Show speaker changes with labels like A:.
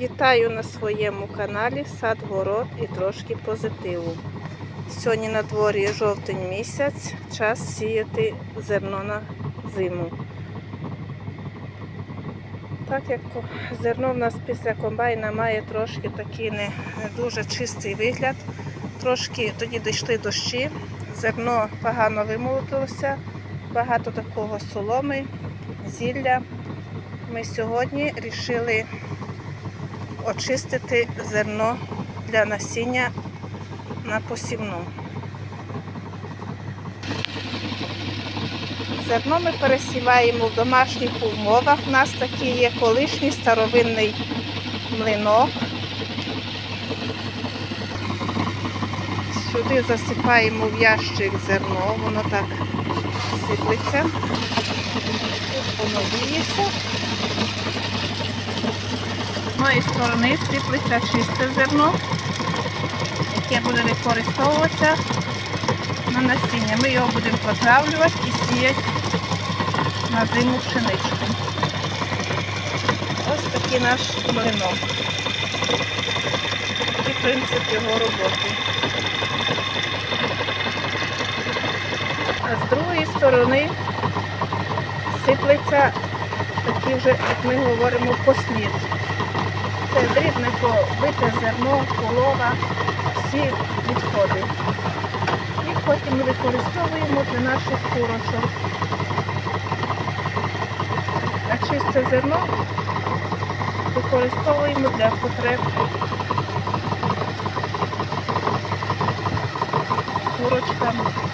A: Вітаю на своєму каналі Сад Город і трошки позитиву. Сьогодні на дворі жовтень місяць, час сіяти зерно на зиму. Так як зерно в нас після комбайна має трошки такий не, не дуже чистий вигляд, трошки тоді дійшли дощі, зерно погано вимолотилося, багато такого соломи, зілля. Ми сьогодні вирішили очистити зерно для насіння на посівну. Зерно ми пересіваємо в домашніх умовах. У нас такий є колишній старовинний млинок. Сюди засипаємо в ящик зерно, воно так сиплеться, тут. Моєї сторони сиплеться чисте зерно, яке буде використовуватися на насіння. Ми його будемо потравлювати і сіяти на зиму пшеничку. Ось такий наш млинок. Такий принцип його роботи. А з другої сторони сиплеться такий вже, як ми говоримо, послід. Це дрібне побите зерно, полова, всі відходи. І потім використовуємо для наших курочок. А чисте зерно використовуємо для потреб курочкам